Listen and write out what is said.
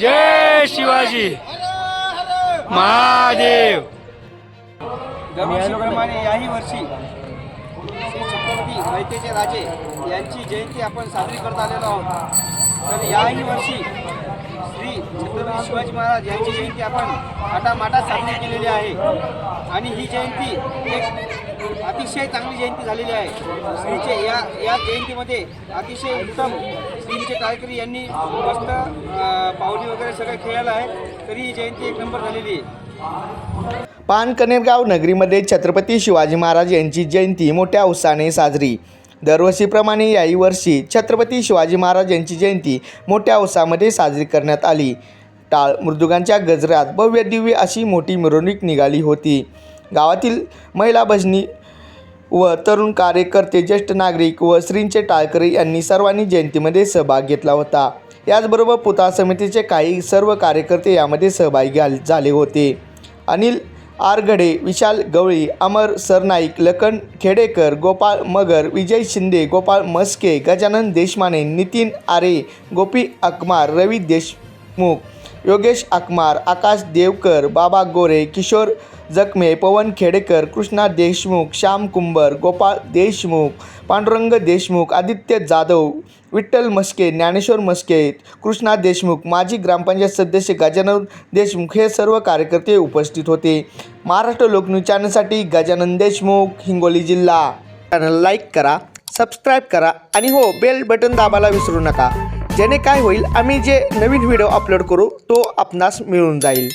जय शिवाजी. महादेव. दरवर्षीप्रमाणे याही वर्षी श्री छत्रपती मैतेचे राजे यांची जयंती आपण साजरी करत आलेलो आहोत. तर याही वर्षी श्री छत्रपती शिवाजी महाराज यांची जयंती आपण थाटामाटात साजरी केलेली आहे. आणि ही जयंती एक अतिशय चांगली जयंती झालेली आहे. श्रीचे या या जयंतीमध्ये अतिशय उत्तम श्रीचे टाळकरी यांनी मस्त अं, पावली वगैरे सगळं खेळायला आहे. तरी ही जयंती एक नंबर झालेली आहे. पानकनेरगाव नगरीमध्ये छत्रपती शिवाजी महाराज यांची जयंती मोठ्या उत्साहाने साजरी. दरवर्षीप्रमाणे याही वर्षी छत्रपती शिवाजी महाराज यांची जयंती मोठ्या उत्साहामध्ये साजरी करण्यात आली. टाळ मृदुगांच्या गजरात भव्य दिव्य अशी मोठी मिरवणूक निघाली होती. गावातील महिला भजनी व तरुण कार्यकर्ते ज्येष्ठ नागरिक व श्रींचे टाळकरी यांनी सर्वांनी जयंतीमध्ये सहभाग घेतला होता. याचबरोबर पुतळा समितीचे काही सर्व कार्यकर्ते यामध्ये सहभागी घाल- झाले होते. अनिल आरगडे विशाल गवळी अमर सरनाईक लखन खेडेकर गोपाळ मगर विजय शिंदे गोपाळ मस्के गजानन देशमाने नितीन आरे गोपी अकमार रवी देशमुख योगेश अकमार आकाश देवकर बाबा गोरे किशोर जखमे पवन खेडेकर कृष्णा देशमुख श्याम कुंबर गोपाळ देशमुख पांडुरंग देशमुख आदित्य जाधव विठ्ठल मस्के ज्ञानेश्वर मस्के कृष्णा देशमुख माजी ग्रामपंचायत सदस्य गजानन देशमुख हे सर्व कार्यकर्ते उपस्थित होते. महाराष्ट्र लोकन्यूज चॅनलसाठी गजानन देशमुख हिंगोली जिल्हा. चॅनल लाईक करा सबस्क्राईब करा आणि हो बेल बटन दाबायला विसरू नका. ज्याने काय होईल आम्ही जे नवीन व्हिडिओ अपलोड करू तो आपणास मिळून जाईल.